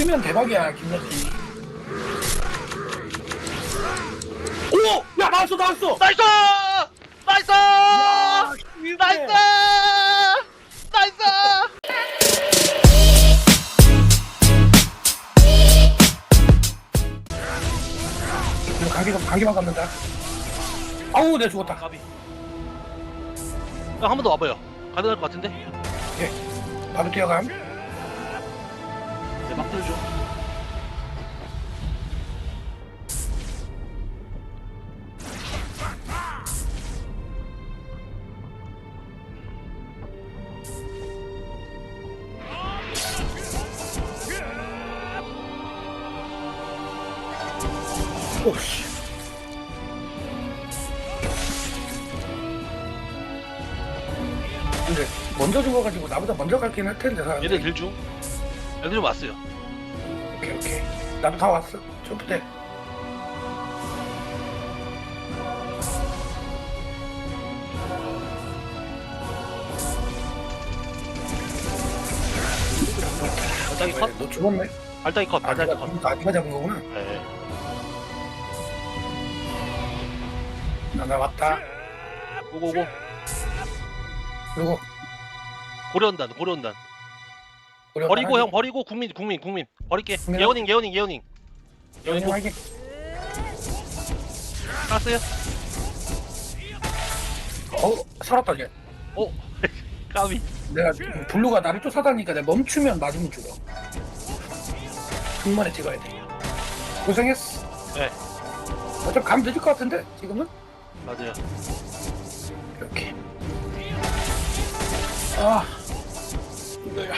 뜨면 대박이야 김여기 오! 야 나왔어 나왔어 나이스! 나이스! 야, 나이스! 나이스! 이거 가기가 가기만 갑니다 아우 내가 죽었다 까비. 한번 더 와봐요. 가능할 것 같은데? 바로 뛰어감 네, 막 들죠. 오씨 근데 먼저 죽어가지고 나보다 먼저 갈긴 할 텐데 사람들이. 얘들 들중. 애들 좀 왔어요. 오케이 오케이 나도 다 왔어 점프 때 알딱이 컷? 너 죽었네? 알딱이 컷. 아 알딱이 내가 컷. 아 네가 잡은 거구나 네. 나, 나 왔다 오고고. 그리고 고려온단, 고려온단. 우리 버리고 형 버리고 국민 국민 국민 버릴게. 국민 예원님 예원님 예원님. 영영 예원님 하게 깠어요? 어 살았다 얘 오. 까비. 내가 블루가 나를 쫓아다니니까 내가 멈추면 맞으면 죽어 한 번에 찍어야 돼 고생했어 네. 어차피 감 늦을 것 같은데 지금은? 맞아요. 이렇게 아 이거야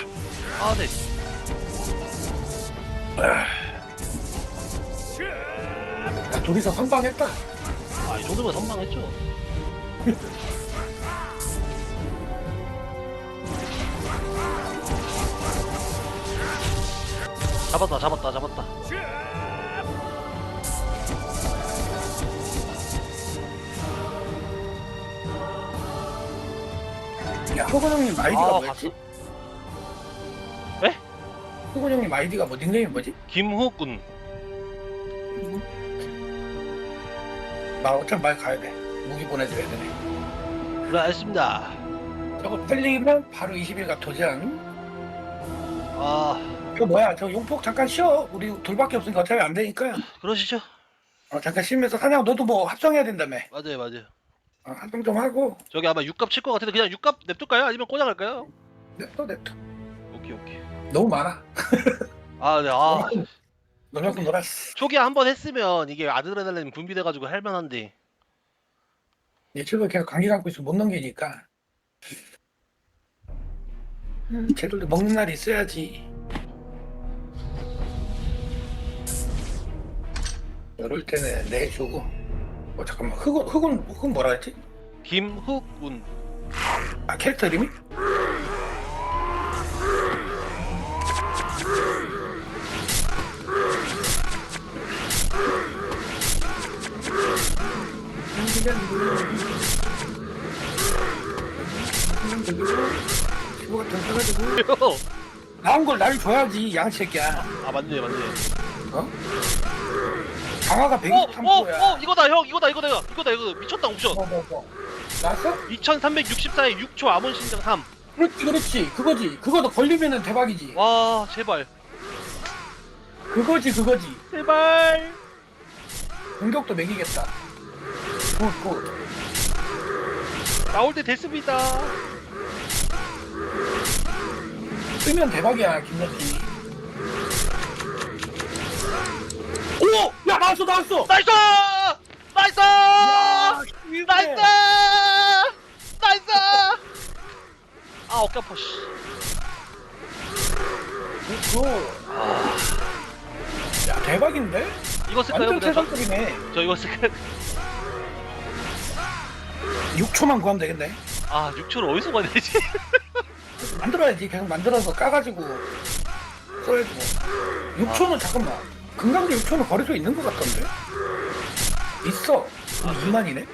아 네. 야 둘이서 선방했다 아 이 정도면 선방했죠. 잡았다 잡았다 잡았다. 야 호건 형님 아이디가 아, 뭐였지? 네? 호건 형님 아이디가 뭐 닉네임이 뭐지? 김후군. 나 어차피 말 가야 돼 무기 보내줘야 되네 그래 알겠습니다. 저거 틀리면 바로 20일가 도전 아그 뭐야 저 용폭 잠깐 쉬어 우리 둘밖에 없으니까 어차피 안 되니까 그러시죠. 어, 잠깐 쉬면서 사냥 너도 뭐 합성해야 된다며 맞아요 맞아요. 어, 합성 좀 하고 저기 아마 6갑 칠것 같은데 그냥 6갑 냅둘까요? 아니면 꽂아갈까요? 냅둬 냅둬 오케이 오케이. 너무 많아 아 네. 아 너만큼 놀았어 초기에 한 번 했으면 이게 아드레날린 분비돼가지고 할만한데. 예측을 계속 감기 갖고 있으면 못 넘기니까 음, 쟤들도 먹는 날이 있어야지 이럴 때는 내주고 어 잠깐만 흑은 흑은 흑은 뭐라 했지? 김후군. 아 캐릭터 이름이? 던져가지고 나온 걸날 줘야지 양새끼야 아 맞네 맞네. 어? 강화가 어, 123%야 어, 어, 이거다, 형, 이거다, 이거다, 이거, 이거다, 이거 미쳤다 옵션. 뭐, 뭐, 뭐. 나왔어? 2,364에 6초 암원 신장 3. 그렇지 그렇지 그거지 그거도 걸리면은 대박이지 와, 제발, 그거지 그거지 제발. 공격도 매기겠다 굿굿 나올 때 됐습니다. 뜨면 대박이야 김여기 오! 야 나왔어 나왔어! 나이스, 나이스, 나이스, 나이스. 아, 어깨 아파. 씨. 굿굿 야 대박인데? 이거 쓸까요? 완전 그냥 저, 최상급이네 저 이거 쓸까요? 6초만 구하면 되겠네. 아, 6초를 어디서 가야 되지? 만들어야지. 계속 만들어서 까가지고 써야지 뭐. 6초는 잠깐만. 금강도 6초는 거리 수 있는 것 같던데? 있어. 2만이네